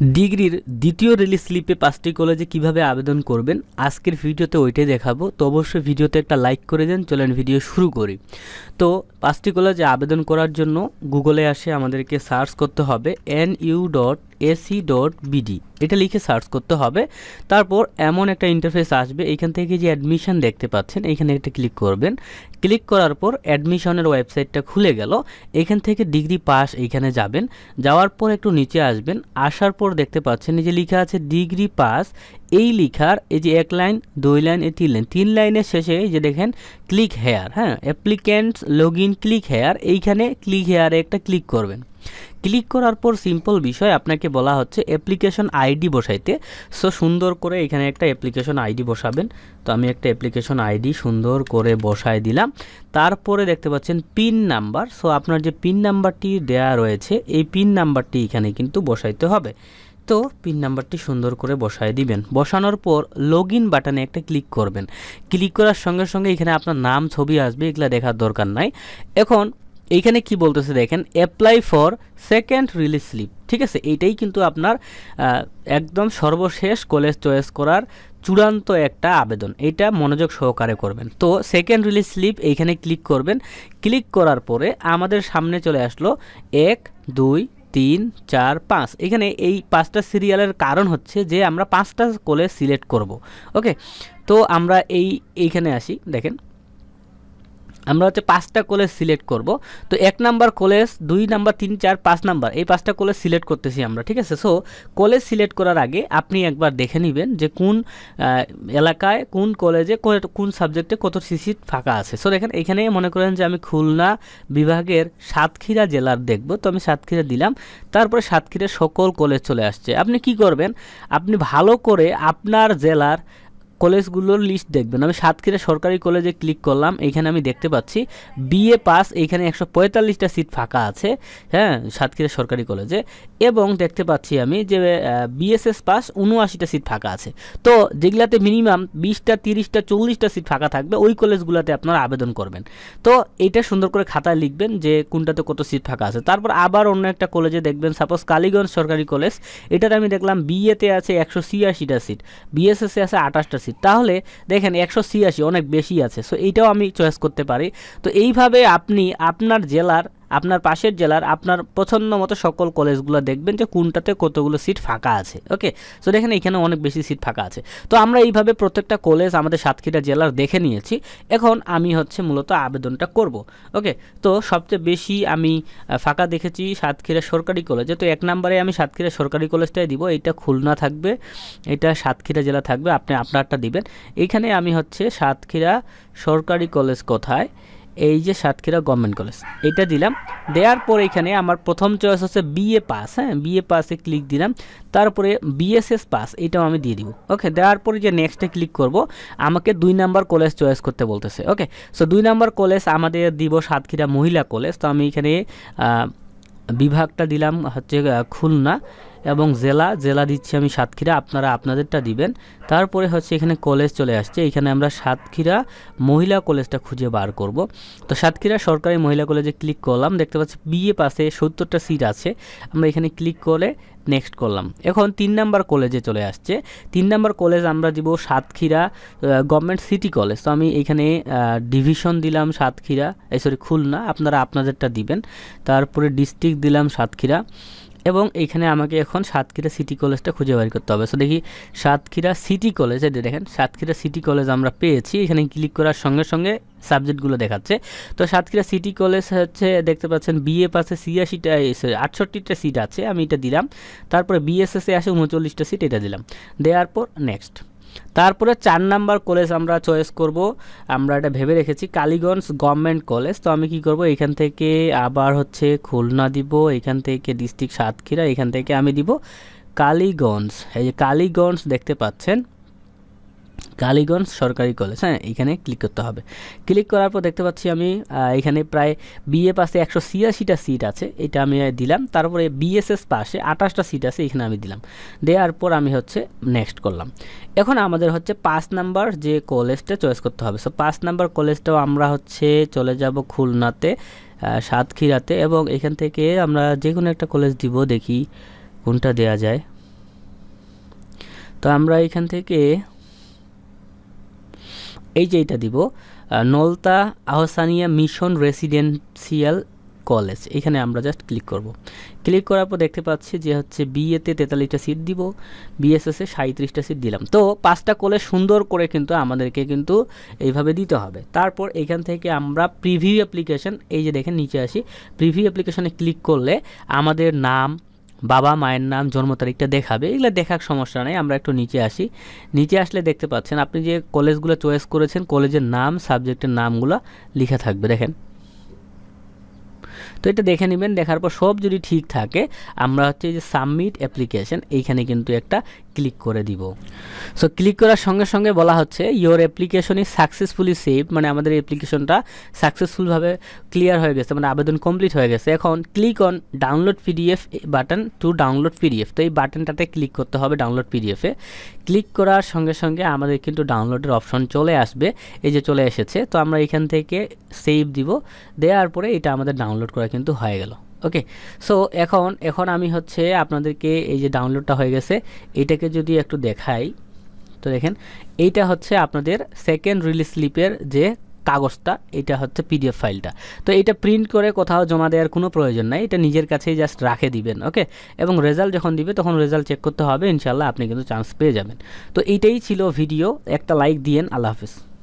ডিগ্রির দ্বিতীয় রিলিজ স্লিপে পাঁচটি কলেজে কীভাবে আবেদন করবেন, আজকের ভিডিওতে ওইটাই দেখাবো। তো অবশ্যই ভিডিওতে একটা লাইক করে দেন, চলেন ভিডিও শুরু করি। তো পাঁচটি কলেজে আবেদন করার জন্য গুগলে আসে আমাদেরকে সার্চ করতে হবে N U dot AC dot BD এটা লিখে সার্চ করতে হবে। তারপর এমন একটা ইন্টারফেস আসবে। এখান থেকে যে অ্যাডমিশন দেখতে পাচ্ছেন এখানে একটা ক্লিক করবেন। ক্লিক করার পর অ্যাডমিশনের ওয়েবসাইটটা খুলে গেল। এখান থেকে ডিগ্রি পাস এইখানে যাবেন। যাওয়ার পর একটু নিচে আসবেন। আসার পর দেখতে পাচ্ছেন এই যে লেখা আছে ডিগ্রি পাস এই লিখার এই যে এক লাইন, দুই লাইন, এই তিন লাইন। তিন লাইনের শেষে যে দেখেন ক্লিক হেয়ার হ্যাঁ? Applicants log in click here এইখানে ক্লিক হেয়ারে একটা ক্লিক করবেন। ক্লিক করার পর সিম্পল বিষয় আপনাকে বলা হচ্ছে অ্যাপ্লিকেশন আইডি বসাইতে। সো সুন্দর করে এখানে একটা অ্যাপ্লিকেশন আইডি বসাবেন। তো আমি একটা অ্যাপ্লিকেশন আইডি সুন্দর করে বসায় দিলাম। তারপরে দেখতে পাচ্ছেন পিন নাম্বার সো আপনার যে পিন নাম্বারটি দেয়া রয়েছে, এই পিন নাম্বারটি এখানে কিন্তু বসাইতে হবে। তো পিন নাম্বারটি সুন্দর করে বসায় দিবেন। বসানোর পর লগ ইন বাটনে একটা ক্লিক করবেন। ক্লিক করার সঙ্গে সঙ্গে এখানে আপনার নাম, ছবি আসবে, এগুলো দেখার দরকার নাই। এখন এইখানে কি বলতেছে দেখেন apply for second release slip ঠিক আছে? এইটাই কিন্তু আপনার একদম সর্বশেষ কলেজ চয়েস করার চূড়ান্ত একটা আবেদন। এটা মনোযোগ সহকারে করবেন। তো সেকেন্ড রিলিজ স্লিপ এইখানে ক্লিক করবেন। ক্লিক করার পরে আমাদের সামনে চলে আসলো এক, দুই, তিন, চার, পাঁচ। এখানে এই পাঁচটা সিরিয়ালের কারণ হচ্ছে যে আমরা পাঁচটা কলেজ সিলেক্ট করব। ওকে তো আমরা এই, এইখানে আসি। দেখেন আমরা হচ্ছে পাঁচটা কলেজ সিলেক্ট করব। তো এক নাম্বার কলেজ দুই নাম্বার তিন, চার, পাঁচ নাম্বার এই পাঁচটা কলেজ সিলেক্ট করতেছি আমরা, ঠিক আছে? সো কলেজ সিলেক্ট করার আগে আপনি একবার দেখে নেবেন যে কোন এলাকায়, কোন কলেজে কোন সাবজেক্টে কত সিট ফাঁকা আছে। সো দেখেন, এখানে মনে করেন যে আমি খুলনা বিভাগের সাতক্ষীরা জেলার দেখব। তো আমি সাতক্ষীরা দিলাম। তারপরে সাতক্ষীরা সকল কলেজ চলে আসছে। আপনি কি করবেন? আপনি ভালো করে আপনার জেলার কলেজগুলোর লিস্ট দেখবেন। আমি সাতক্ষীরা সরকারি কলেজে ক্লিক করলাম এইখানে আমি দেখতে পাচ্ছি বিএ পাস এইখানে একশো পঁয়তাল্লিশটা সিট ফাঁকা আছে হ্যাঁ সাতক্ষীরা সরকারি কলেজে। এবং দেখতে পাচ্ছি আমি যে বিএসএস পাস উনআশিটা সিট ফাঁকা আছে। তো যেগুলাতে মিনিমাম বিশটা, তিরিশটা, চল্লিশটা সিট ফাঁকা থাকবে, ওই কলেজগুলোতে আপনারা আবেদন করবেন। তো এইটা সুন্দর করে খাতায় লিখবেন যে, কোনটাতে কত সিট ফাঁকা আছে। তারপর আবার অন্য একটা কলেজে দেখবেন সাপোজ কালীগঞ্জ সরকারি কলেজ, এটাতে আমি দেখলাম বিএতে আছে একশো ছিয়াশিটা সিট বিএসএসে আছে আঠাশটা সিট তাহলে দেখেন একশো ছিয়াশি, অনেক বেশি আছে। সো এইটাও আমি চয়েস করতে পারি। তো এইভাবে আপনি আপনার জেলার আপনার পাশের জেলার আপনার পছন্দ মতো সকল কলেজগুলো দেখবেন যে কোনটাতে কতগুলো সিট ফাঁকা আছে ওকে সো দেখেন এখানে অনেক বেশি সিট ফাঁকা আছে। তো আমরা এইভাবে প্রত্যেকটা কলেজ আমাদের সাতক্ষীরা জেলার দেখে নিয়েছি। এখন আমি হচ্ছে মূলত আবেদনটা করব ওকে তো সবচেয়ে বেশি আমি ফাঁকা দেখেছি সাতক্ষীরা সরকারি কলেজে। তো এক নম্বরে আমি সাতক্ষীরা সরকারি কলেজটাই দিব। এইটা খুলনা থাকবে, এটা সাতক্ষীরা জেলা থাকবে। আপনি আপনারটা দিবেন। এইখানে আমি হচ্ছে সাতক্ষীরা সরকারি কলেজ কোথায়? এই যে সাতক্ষীরা গভর্নমেন্ট কলেজ, এটা দিলাম। দেওয়ার পর এখানে আমার প্রথম চয়েস হচ্ছে বিএ পাস হ্যাঁ? বিএ পাসে ক্লিক দিলাম। তারপরে বিএসএস পাস এটাও আমি দিয়ে দিব। ওকে দেওয়ার পরে যে নেক্সটে ক্লিক করব, আমাকে দুই নাম্বার কলেজ চয়েস করতে বলতেছে। ওকে সো দুই নাম্বার কলেজ আমাদের দিব সাতক্ষীরা মহিলা কলেজ তো আমি এখানে বিভাগটা দিলাম হচ্ছে খুলনা। এবং জেলা জেলা দিচ্ছি আমি সাতক্ষীরা, আপনারা আপনাদেরটা দিবেন। তারপরে হচ্ছে এখানে কলেজ চলে আসছে। এখানে আমরা সাতক্ষীরা মহিলা কলেজটা খুঁজে বার করব। তো সাতক্ষীরা সরকারি মহিলা কলেজে ক্লিক করলাম। দেখতে পাচ্ছি বিএ পাশে সত্তরটা সিট আছে। আমরা এখানে ক্লিক করে নেক্সট করলাম। এখন তিন নাম্বার কলেজে চলে আসছে। তিন নাম্বার কলেজ আমরা দিব সাতক্ষীরা গভর্নমেন্ট সিটি কলেজ। তো আমি এখানে ডিভিশন দিলাম সাতক্ষীরা। এই, সরি, খুলনা। আপনারা আপনাদেরটা দিবেন। তারপরে ডিস্ট্রিক্ট দিলাম সাতক্ষীরা। এবং এখানে আমাকে এখন সাতক্ষীরা সিটি কলেজটা খুঁজে বের করতে হবে। সো দেখি সাতক্ষীরা সিটি কলেজ এটা দেখেন, সাতক্ষীরা সিটি কলেজ আমরা পেয়েছি। এখানে ক্লিক করার সঙ্গে সঙ্গে সাবজেক্টগুলো দেখাচ্ছে। তো সাতক্ষীরা সিটি কলেজ হচ্ছে, দেখতে পাচ্ছেন বিএ পাশে ছিয়াশিটা আটষট্টিটা সিট আছে, আমি এটা দিলাম। তারপরে বিএসএসে আসে উনচল্লিশটা সিট, এটা দিলাম। দেওয়ার পর নেক্সট তারপরে চার নাম্বার কলেজ আমরা চয়েস করব। আমরা এটা ভেবে রেখেছি, কালীগঞ্জ গভর্নমেন্ট কলেজ তো আমি কি করব? এখান থেকে আবার হচ্ছে খুলনা দিব, এখান থেকে ডিস্ট্রিক্ট সাতক্ষীরা, এখান থেকে আমি দিব কালীগঞ্জ। এই যে কালীগঞ্জ দেখতে পাচ্ছেন কালীগঞ্জ সরকারি কলেজ হ্যাঁ এখানে ক্লিক করতে হবে। ক্লিক করার পর দেখতে পাচ্ছি আমি এখানে প্রায় বিএ পাশে একশো ছিয়াশিটা সিট আছে, এটা আমি দিলাম। তারপরে বিএসএস পাশে আঠাশটা সিট আছে, এখানে আমি দিলাম। দেওয়ার পর আমি হচ্ছে নেক্সট করলাম। এখন আমাদের হচ্ছে পাঁচ নাম্বার যে কলেজটা চয়েস করতে হবে। সো পাঁচ নাম্বার কলেজটাও আমরা হচ্ছে চলে যাব খুলনাতে সাতক্ষীরাতে এবং এখান থেকে আমরা যে কোনো একটা কলেজ দিব, দেখি কোনটা দেয়া যায়। তো আমরা এখান থেকে এই যে এটা দিব Nalta Ahsania mission residential college. এখানে আমরা জাস্ট ক্লিক করব। ক্লিক করার পর দেখতে পাচ্ছি যে হচ্ছে বিএতে তেতাল্লিশটা সিট দিব বিএসএসে সাঁত্রিশটা সিট দিলাম। তো পাঁচটা কলেজ সুন্দর করে কিন্তু আমাদেরকে কিন্তু এইভাবে দিতে হবে। তারপর এখান থেকে আমরা প্রিভিউ অ্যাপ্লিকেশন এই যে দেখেন নিচে আসি প্রিভিউ অ্যাপ্লিকেশনে ক্লিক করলে আমাদের নাম বাবা মায়ের নাম, জন্ম তারিখটা দেখাবে, এগুলো দেখার সমস্যা নেই, আমরা একটু নিচে আসি। নিচে আসলে দেখতে পাচ্ছেন, আপনি যে কলেজগুলো চয়েস করেছেন, কলেজের নাম সাবজেক্টের নামগুলো লিখা থাকবে, দেখেন। তো এটা দেখে নেবেন, দেখার পর সব যদি ঠিক থাকে, আমরা হচ্ছে যে সাবমিট অ্যাপ্লিকেশন এইখানে কিন্তু একটা ক্লিক করে দিব। সো ক্লিক করার সঙ্গে সঙ্গে বলা হচ্ছে your application is successfully save মানে আমাদের অ্যাপ্লিকেশনটা সাকসেসফুলভাবে ক্লিয়ার হয়ে গেছে মানে আবেদন কমপ্লিট হয়ে গেছে। এখন click on download PDF button to download PDF তো এই বাটনটাতে ক্লিক করতে হবে ডাউনলোড পিডিএফে ক্লিক করার সঙ্গে সঙ্গে আমাদের কিন্তু ডাউনলোডের অপশন চলে আসবে। এই যে চলে এসেছে, তো আমরা এখান থেকে সেভ দিব। দেওয়ার পরে এটা আমাদের ডাউনলোড করা কিন্তু হয়ে গেল। ওকে সো এখন এখন আমি হচ্ছে আপনাদেরকে এই যে ডাউনলোডটা হয়ে গেছে, এটাকে যদি একটু দেখাই, তো দেখেন, এইটা হচ্ছে আপনাদের সেকেন্ড রিলিজ স্লিপের যে কাগজটা, এটা হচ্ছে পিডিএফ ফাইলটা তো এটা প্রিন্ট করে কোথাও জমা দেওয়ার কোনো প্রয়োজন নাই, এটা নিজের কাছেই জাস্ট রাখে দিবেন ওকে এবং রেজাল্ট যখন দিবে, তখন রেজাল্ট চেক করতে হবে ইনশাল্লাহ আপনি কিন্তু চান্স পেয়ে যাবেন। তো এইটাই ছিল ভিডিও একটা লাইক দিয়েন, আল্লাহ হাফিজ।